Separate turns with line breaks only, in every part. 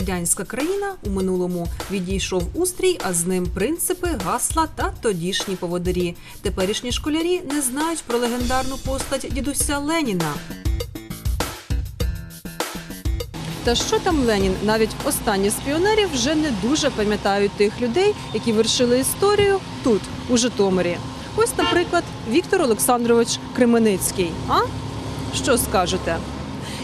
Радянська країна у минулому відійшов устрій, а з ним принципи, гасла та тодішні поводирі. Теперішні школярі не знають про легендарну постать дідуся Леніна. Та що там Ленін? Навіть останні з піонерів вже не дуже пам'ятають тих людей, які вершили історію тут, у Житомирі. Ось, наприклад, Віктор Олександрович Кременицький. А що скажете?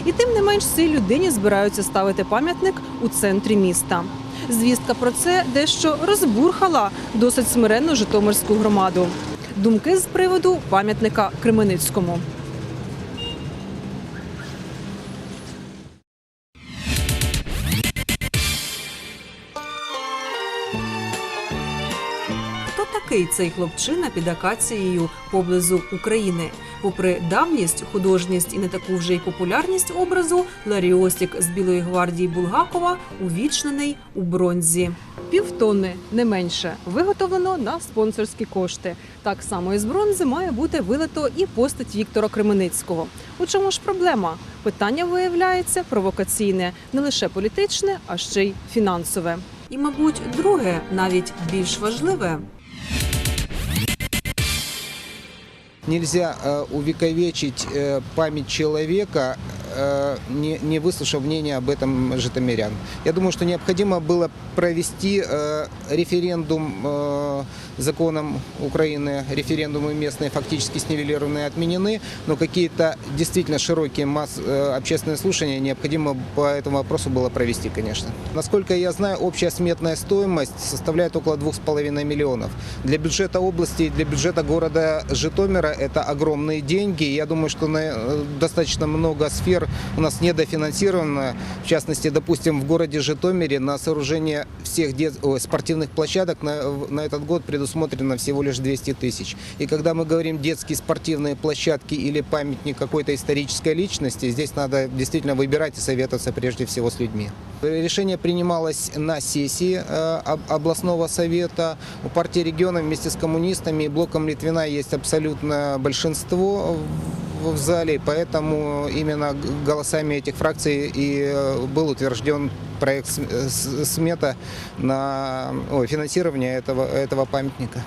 І тим не менш цій людині збираються ставити пам'ятник у центрі міста. Звістка про це дещо розбурхала досить смиренну Житомирську громаду. Думки з приводу пам'ятника Кременицькому. Такий цей хлопчина під акацією поблизу України? Попри давність, художність і не таку вже й популярність образу, Ларіосік з Білої гвардії Булгакова увічнений у бронзі. Півтонни, не менше, виготовлено на спонсорські кошти. Так само із бронзи має бути вилито і постать Віктора Кременицького. У чому ж проблема? Питання виявляється провокаційне, не лише політичне, а ще й фінансове. І, мабуть, друге, навіть більш важливе.
Нельзя э, увековечить э, память человека, э, не, не выслушав мнение об этом житомирян. Я думаю, что необходимо было провести э, референдум э, законом Украины, референдумы местные фактически снивелированы и отменены, но какие-то действительно широкие масс, э, общественные слушания необходимо по этому вопросу было провести, конечно. Насколько я знаю, общая сметная стоимость составляет около 2,5 миллионов. Для бюджета области и для бюджета города Житомира это огромные деньги. Я думаю, что на, э, достаточно много сфер у нас недофинансировано. В частности, допустим, в городе Житомире на сооружение всех дет- ой, спортивных площадок на, на этот год предусмотрено всего лишь 200 тысяч. И когда мы говорим детские спортивные площадки или памятник какой-то исторической личности, здесь надо действительно выбирать и советоваться прежде всего с людьми. Решение принималось на сессии э, об- областного совета. У партии регионов вместе с коммунистами и блоком Литвина есть абсолютное большинство в- зале, поэтому именно голосами этих фракций и э, был утвержден проект э, смета на ой, финансирование этого, этого памятника.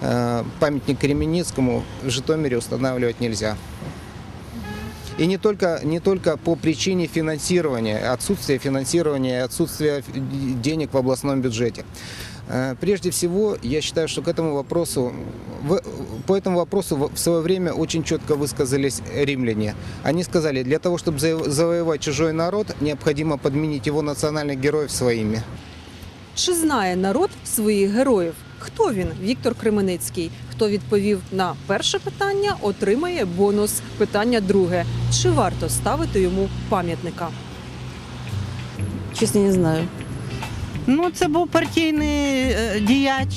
Э, Памятник Кременницкому в Житомире устанавливать нельзя. И не только, не только по причине финансирования, отсутствия финансирования, отсутствия денег в областном бюджете. Э, Прежде всего, я считаю, что к этому вопросу, в- по этому вопросу в в свое время очень четко высказались римляне. Они сказали, для того, чтобы заво- завоевать чужой народ, необходимо подменить его национальных героев своими.
Чи знає народ своїх героїв? Хто він, Віктор Кременицький? Хто відповів на перше питання, отримає бонус. Питання друге: чи варто ставити йому пам'ятника?
Чесно, не знаю.
Ну, це був партійний е, діяч.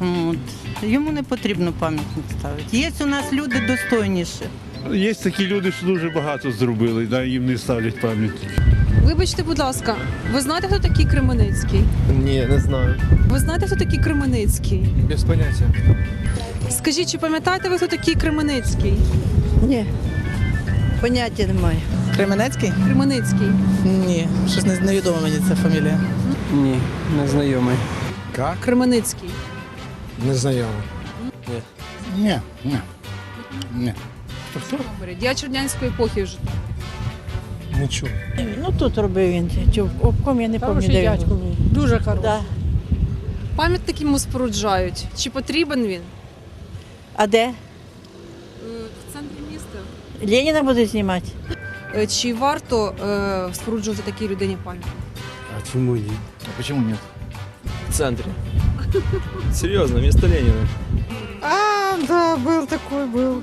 От. Йому не потрібно пам'ятник ставити. Є у нас люди достойніші.
Є такі люди, що дуже багато зробили, да, їм не ставлять пам'ятник.
Вибачте, будь ласка, ви знаєте, хто такий Кременицький?
Ні, не знаю.
Ви знаєте, хто такий Кременицький?
Без поняття.
Скажіть, чи пам'ятаєте ви, хто такий Кременицький?
Ні. Поняття немає.
Кременецький?
Кременицький.
Ні, щось не- невідома мені ця фамілія.
Ні, не знайомий.
Кременицький.
Не знайомий.
Ні, ні. Ні.
Добре, діяч радянської епохи вже.
Нічого.
Ну тут робив він. Чи обком я не пам'ятаю.
Дуже хороший.
Да.
Пам'ятник йому споруджають. Чи потрібен він?
А де?
Е, В центрі міста.
Леніна буде знімати?
Е, Чи варто е, споруджувати такій людині пам'ятник?
А чому ні?
А почему нет?
В центре. Серьезно, вместо Ленина.
А, да, був такий, був.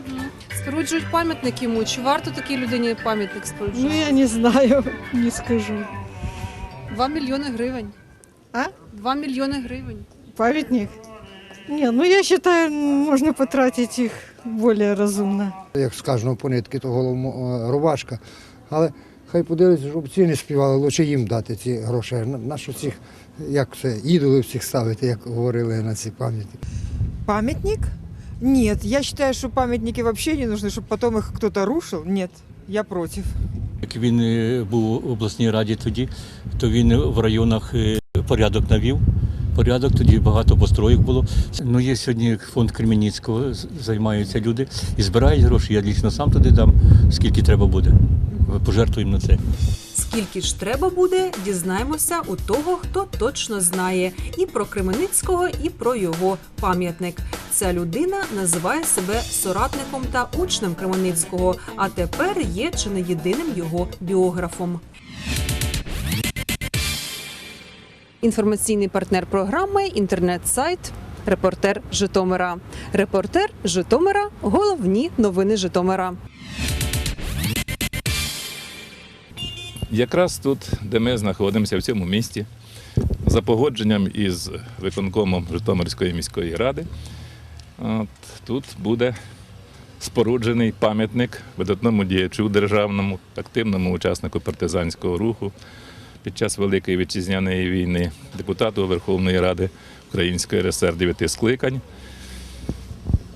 Споруджують пам'ятник йому. Чи варто такій людині пам'ятник
Ну,
споруджувати?
я не знаю, не скажу.
Два мільйони гривень.
А?
Два мільйони гривень.
Пам'ятник? Ні, ну я вважаю, можна потратити їх більш розумно.
Як скажемо по нитки, то головно рубашка. Але хай подивляться, щоб ці не співали, лучше їм дати ці гроші. На, на цих, як це, ідолів всіх ставити, як говорили на ці пам'ятники.
Памятник? Нет, я считаю, что памятники вообще не нужны, чтобы потом их кто-то рушил. Нет, я против. Як він е, був у обласній раді тоді, то він в районах е, порядок навів. Порядок тоді багато построїк було. Ну є сьогодні фонд Кремінницького, займаються люди і збирають гроші. Я лічно сам туди дам, скільки треба буде. Пожертвуємо на це.
Скільки ж треба буде, дізнаємося у того, хто точно знає і про Кременицького, і про його пам'ятник. Ця людина називає себе соратником та учнем Кременицького, а тепер є чи не єдиним його біографом. Інформаційний партнер програми інтернет-сайт Репортер Житомира. Репортер Житомира. Головні новини Житомира.
Якраз тут, де ми знаходимося в цьому місті, за погодженням із виконкомом Житомирської міської ради, от, тут буде споруджений пам'ятник видатному діячу державному, активному учаснику партизанського руху під час Великої вітчизняної війни, депутату Верховної Ради Української РСР дев'яти скликань.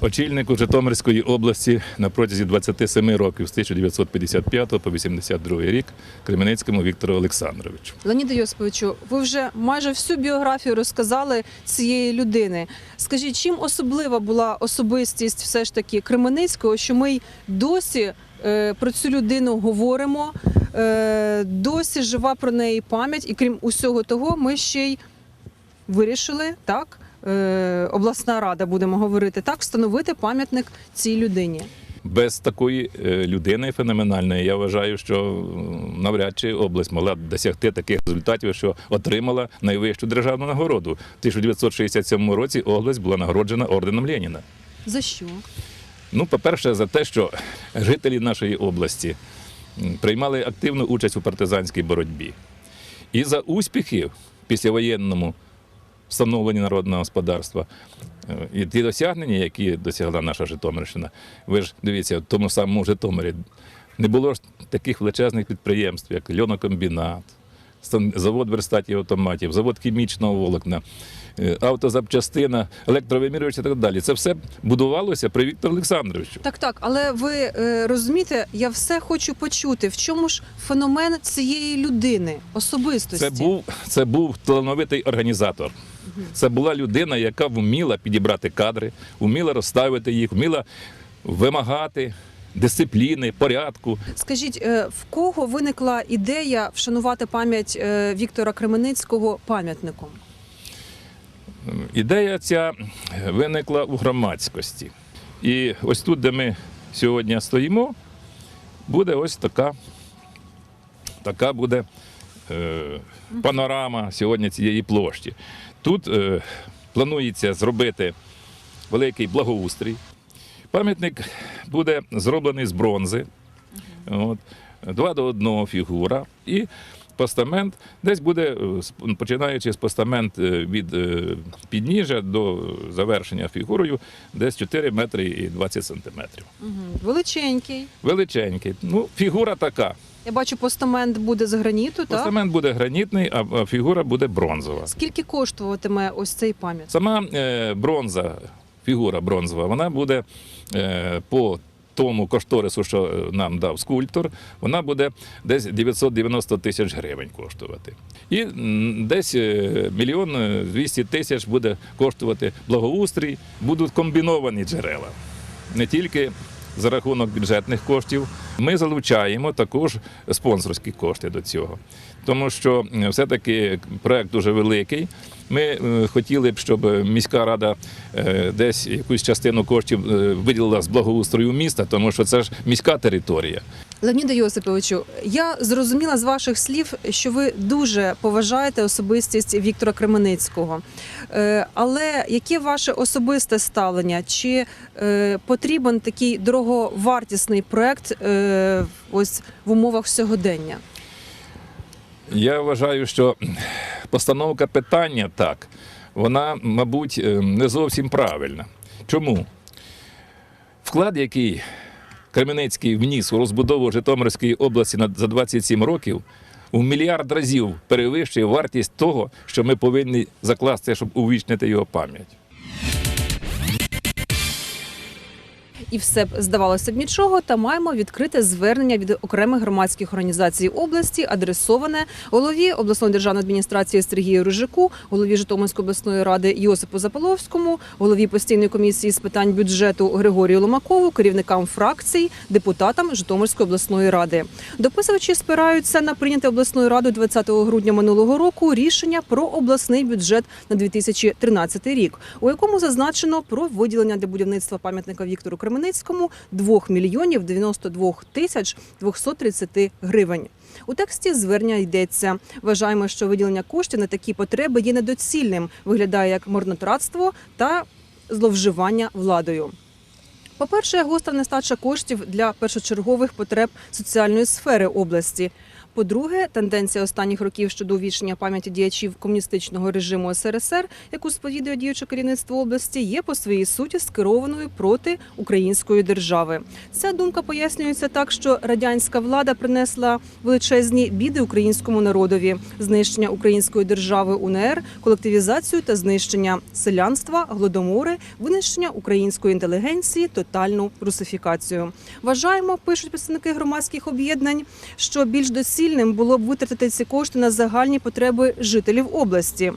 Очільнику Житомирської області на протязі 27 років з 1955 по 82 рік Кременецькому Віктору Олександровичу.
Леоніде Йосиповичу, ви вже майже всю біографію розказали цієї людини. Скажіть, чим особлива була особистість все ж таки Кременецького, що ми й досі е, про цю людину говоримо, е, досі жива про неї пам'ять, і крім усього того, ми ще й вирішили так. Е, Обласна рада, будемо говорити так, встановити пам'ятник цій людині.
Без такої е, людини феноменальної я вважаю, що навряд чи область могла досягти таких результатів, що отримала найвищу державну нагороду. У 1967 році область була нагороджена орденом Леніна.
За що?
Ну, по-перше, за те, що жителі нашої області приймали активну участь у партизанській боротьбі. І за успіхи в післявоєнному встановленні народного господарства е, і ті досягнення, які досягла наша Житомирщина. Ви ж дивіться, в тому самому Житомирі не було ж таких величезних підприємств, як льонокомбінат, завод верстатів автоматів, завод хімічного волокна, е, автозапчастина, електровимірювач і так далі. Це все будувалося при Віктору Олександровичу.
Так, так, але ви е, розумієте, я все хочу почути. В чому ж феномен цієї людини, особистості?
Це був, це був талановитий організатор. Це була людина, яка вміла підібрати кадри, вміла розставити їх, вміла вимагати дисципліни, порядку.
Скажіть, е, в кого виникла ідея вшанувати пам'ять е, Віктора Кременицького пам'ятником?
Ідея ця виникла у громадськості. І ось тут, де ми сьогодні стоїмо, буде ось така, така буде е, панорама сьогодні цієї площі. Тут е, планується зробити великий благоустрій. Пам'ятник буде зроблений з бронзи. От, два до одного фігура. І постамент десь буде, е, починаючи з постамент е, від е, підніжжя до завершення фігурою, десь 4 метри і 20 сантиметрів.
Угу. Величенький.
Величенький. Ну, фігура така.
Я бачу, постамент буде з граніту. Так?
Постамент буде гранітний, а фігура буде бронзова.
Скільки коштуватиме ось цей пам'ятник?
Сама бронза, фігура бронзова, вона буде по тому кошторису, що е, нам дав скульптор, вона буде десь 990 тисяч гривень коштувати. І десь е, мільйон е, 200 тисяч буде коштувати благоустрій, будуть комбіновані джерела. Не тільки за рахунок бюджетних коштів. Ми залучаємо також спонсорські кошти до цього. Тому що все-таки проект дуже великий. Ми е, хотіли б, щоб міська рада е, десь якусь частину коштів е, виділила з благоустрою міста, тому що це ж міська територія.
Леоніда Йосиповичу, я зрозуміла з ваших слів, що ви дуже поважаєте особистість Віктора Кременицького. Е, Але яке ваше особисте ставлення? Чи е, потрібен такий дороговартісний проект е, в умовах сьогодення?
Я вважаю, що постановка питання так, вона, мабуть, не зовсім правильна. Чому? Вклад, який Кременецький вніс у розбудову Житомирської області за 27 років, у мільярд разів перевищує вартість того, що ми повинні закласти, щоб увічнити його пам'ять.
І все б здавалося б нічого, та маємо відкрите звернення від окремих громадських організацій області, адресоване голові обласної державної адміністрації Сергію Рижику, голові Житомирської обласної ради Йосипу Заполовському, голові постійної комісії з питань бюджету Григорію Ломакову, керівникам фракцій, депутатам Житомирської обласної ради. Дописувачі спираються на прийняте обласною радою 20 грудня минулого року рішення про обласний бюджет на 2013 рік, у якому зазначено про виділення для будівництва пам'ятника Віктору Кременецькому 2 мільйонів 92 тисяч 230 гривень. У тексті звернення йдеться. Вважаємо, що виділення коштів на такі потреби є недоцільним, виглядає як марнотратство та зловживання владою. По-перше, гостра нестача коштів для першочергових потреб соціальної сфери області. По-друге, тенденція останніх років щодо увічнення пам'яті діячів комуністичного режиму СРСР, яку сповідує діюче керівництво області, є по своїй суті скерованою проти української держави. Ця думка пояснюється так, що радянська влада принесла величезні біди українському народові: знищення української держави УНР, колективізацію та знищення селянства, голодомори, винищення української інтелігенції, тотальну русифікацію. Вважаємо, пишуть представники громадських об'єднань, що більш доцільним було б витратити ці кошти на загальні потреби жителів області.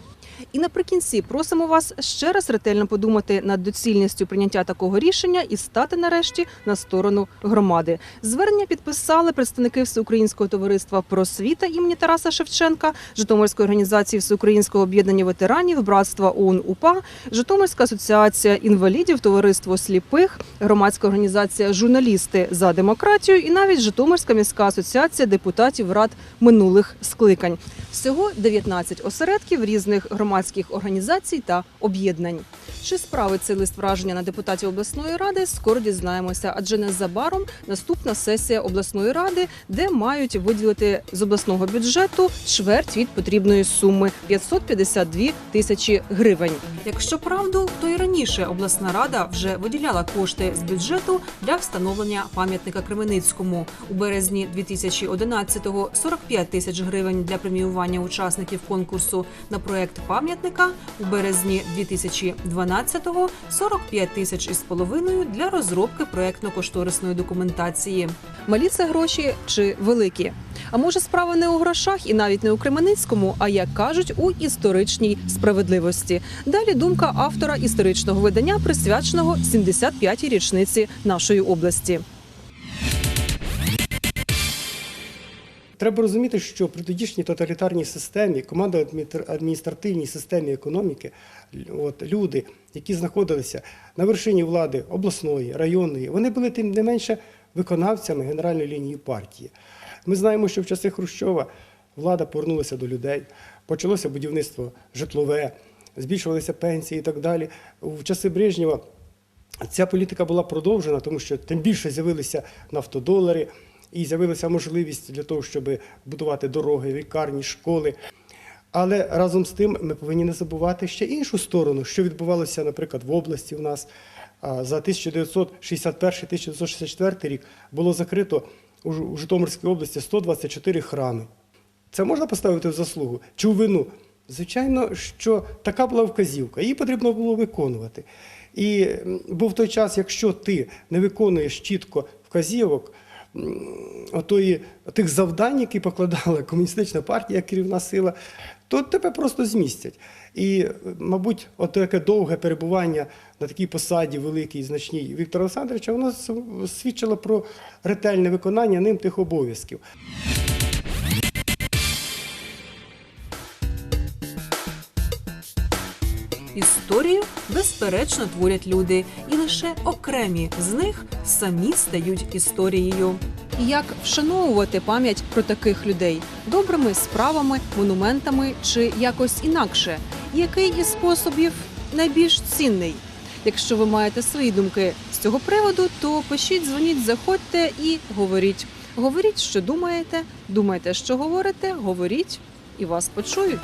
І наприкінці просимо вас ще раз ретельно подумати над доцільністю прийняття такого рішення і стати нарешті на сторону громади. Звернення підписали представники Всеукраїнського товариства просвіта імені Тараса Шевченка, Житомирської організації Всеукраїнського об'єднання ветеранів, братства ОУН УПА, Житомирська асоціація інвалідів, товариство сліпих, громадська організація Журналісти за демократію і навіть Житомирська міська асоціація депутатів рад минулих скликань. Всього 19 осередків різних громадських організацій та об'єднань. Чи справить цей лист враження на депутатів обласної ради? Скоро дізнаємося, адже незабаром наступна сесія обласної ради, де мають виділити з обласного бюджету чверть від потрібної суми 552 тисячі гривень. Якщо правду, то і раніше обласна рада вже виділяла кошти з бюджету для встановлення пам'ятника Кременицькому у березні 2011-го 45 тисяч гривень для преміювання учасників конкурсу на проект пам'ятника. У березні 2012-го 45 тисяч із половиною для розробки проектно-кошторисної документації. Малі це гроші чи великі? А може справа не у грошах і навіть не у Кременицькому, а як кажуть, у історичній справедливості. Далі думка автора історичного видання, присвяченого 75-й річниці нашої області.
Треба розуміти, що при тодішній тоталітарній системі, командо адміністративній системі економіки, от, люди, які знаходилися на вершині влади обласної, районної, вони були тим не менше виконавцями генеральної лінії партії. Ми знаємо, що в часи Хрущова влада повернулася до людей, почалося будівництво житлове, збільшувалися пенсії і так далі. В часи Брежнєва ця політика була продовжена, тому що тим більше з'явилися нафтодолари і з'явилася можливість для того, щоб будувати дороги, лікарні, школи. Але разом з тим ми повинні не забувати ще іншу сторону, що відбувалося, наприклад, в області у нас за 1961-1964 рік було закрито у Житомирській області 124 храми. Це можна поставити в заслугу чи у вину? Звичайно, що така була вказівка, її потрібно було виконувати. І був той час, якщо ти не виконуєш чітко вказівок, отої, тих завдань, які покладала комуністична партія, керівна сила, то тебе просто змістять. І, мабуть, от таке довге перебування на такій посаді великій, значній Віктора Олександровича, воно свідчило про ретельне виконання ним тих обов'язків.
Історію безперечно творять люди, і лише окремі з них самі стають історією. Як вшановувати пам'ять про таких людей добрими справами, монументами чи якось інакше? Який із способів найбільш цінний? Якщо ви маєте свої думки з цього приводу, то пишіть, дзвоніть, заходьте і говоріть. Говоріть, що думаєте, думайте, що говорите, говоріть, і вас почують.